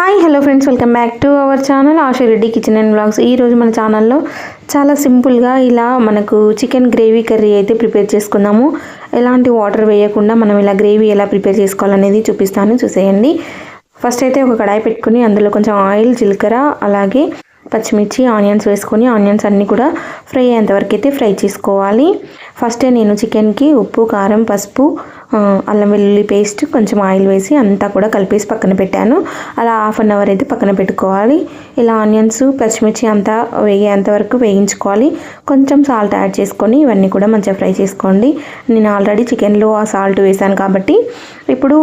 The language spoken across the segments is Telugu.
Hi hello friends welcome back to our channel Ashireddy kitchen and blogs ఈరోజు మన ఛానల్లో చాలా సింపుల్గా ఇలా మనకు చికెన్ గ్రేవీ కర్రీ అయితే ప్రిపేర్ చేసుకుందాము. ఎలాంటి వాటర్ వేయకుండా మనం ఇలా గ్రేవీ ఎలా ప్రిపేర్ చేసుకోవాలనేది చూపిస్తాను. చూసేయండి. ఫస్ట్ అయితే ఒక కడాయి పెట్టుకుని అందులో కొంచెం ఆయిల్ జీలకర్ర అలాగే పచ్చిమిర్చి ఆనియన్స్ వేసుకొని ఆనియన్స్ అన్నీ కూడా ఫ్రై అయ్యేంతవరకు అయితే ఫ్రై చేసుకోవాలి. ఫస్టే నేను చికెన్కి ఉప్పు కారం పసుపు అల్లం వెల్లుల్లి పేస్ట్ కొంచెం ఆయిల్ వేసి అంతా కూడా కలిపేసి పక్కన పెట్టాను. అలా హాఫ్ అన్ అవర్ అయితే పక్కన పెట్టుకోవాలి. ఇలా ఆనియన్స్ పచ్చిమిర్చి అంతా వేగేంతవరకు వేయించుకోవాలి. కొంచెం సాల్ట్ యాడ్ చేసుకొని ఇవన్నీ కూడా మంచిగా ఫ్రై చేసుకోండి. నేను ఆల్రెడీ చికెన్లో ఆ సాల్ట్ వేసాను కాబట్టి ఇప్పుడు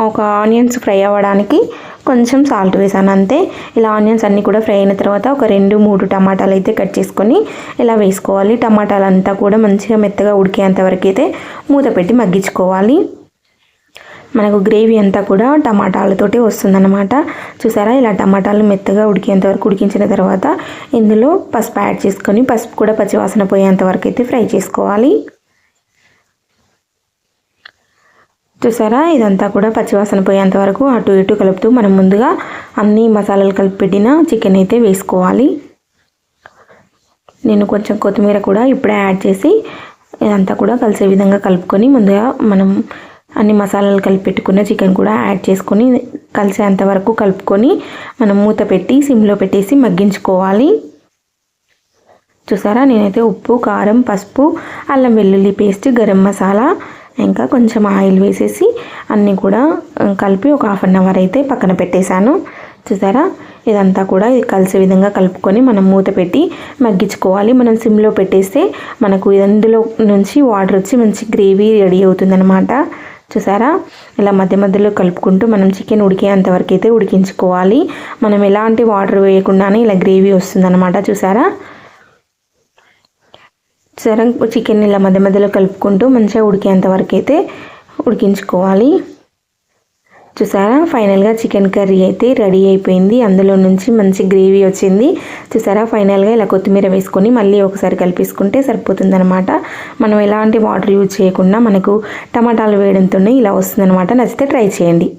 ఒక ఆనియన్స్ ఫ్రై అవ్వడానికి కొంచెం సాల్ట్ వేసాను అంతే. ఇలా ఆనియన్స్ అన్నీ కూడా ఫ్రై అయిన తర్వాత ఒక రెండు మూడు టమాటాలు అయితే కట్ చేసుకొని ఇలా వేసుకోవాలి. టమాటాలు అంతా కూడా మంచిగా మెత్తగా ఉడికేంతవరకు అయితే మూత పెట్టి మగ్గించుకోవాలి. మనకు గ్రేవీ అంతా కూడా టమాటాలతోటి వస్తుందన్నమాట. చూసారా? ఇలా టమాటాలు మెత్తగా ఉడికేంత వరకు ఉడికించిన తర్వాత ఇందులో పసుపు యాడ్ చేసుకొని పసుపు కూడా పచ్చివాసన పోయేంత వరకు అయితే ఫ్రై చేసుకోవాలి. చూసారా? ఇదంతా కూడా పచ్చివాసన పోయేంత వరకు అటు ఇటు కలుపుతూ మనం ముందుగా అన్ని మసాలాలు కలిపి పెట్టిన చికెన్ అయితే వేసుకోవాలి. నేను కొంచెం కొత్తిమీర కూడా ఇప్పుడే యాడ్ చేసి ఇదంతా కూడా కలిసే విధంగా కలుపుకొని ముందుగా మనం అన్ని మసాలాలు కలిపి పెట్టుకున్న చికెన్ కూడా యాడ్ చేసుకొని కలిసేంత వరకు కలుపుకొని మనం మూత పెట్టి సిమ్లో పెట్టేసి మగ్గించుకోవాలి. చూసారా? నేనైతే ఉప్పు కారం పసుపు అల్లం వెల్లుల్లి పేస్ట్ గరం మసాలా ఇంకా కొంచెం ఆయిల్ వేసేసి అన్నీ కూడా కలిపి ఒక హాఫ్ అన్ అవర్ అయితే పక్కన పెట్టేశాను. చూసారా? ఇదంతా కూడా ఇది కలిసే విధంగా కలుపుకొని మనం మూత పెట్టి మగ్గించుకోవాలి. మనం సిమ్లో పెట్టేస్తే మనకు ఇందులో నుంచి వాటర్ వచ్చి మంచి గ్రేవీ రెడీ అవుతుందన్నమాట. చూసారా? ఇలా మధ్య మధ్యలో కలుపుకుంటూ మనం చికెన్ ఉడికేంతవరకు అయితే ఉడికించుకోవాలి. మనం ఎలాంటి వాటర్ వేయకుండానే ఇలా గ్రేవీ వస్తుందన్నమాట. చూసారా? సరే చికెన్ ఇలా మధ్య మధ్యలో కలుపుకుంటూ మంచిగా ఉడికేంత వరకు అయితే ఉడికించుకోవాలి. చూసారా? ఫైనల్గా చికెన్ కర్రీ అయితే రెడీ అయిపోయింది. అందులో నుంచి మంచి గ్రేవీ వచ్చింది. చూసారా? ఫైనల్గా ఇలా కొత్తిమీర వేసుకొని మళ్ళీ ఒకసారి కలిపేసుకుంటే సరిపోతుందనమాట మనం ఎలాంటి వాటర్ యూజ్ చేయకుండా మనకు టమాటాలు వేయడంతోనే ఇలా వస్తుందనమాట నచ్చితే ట్రై చేయండి.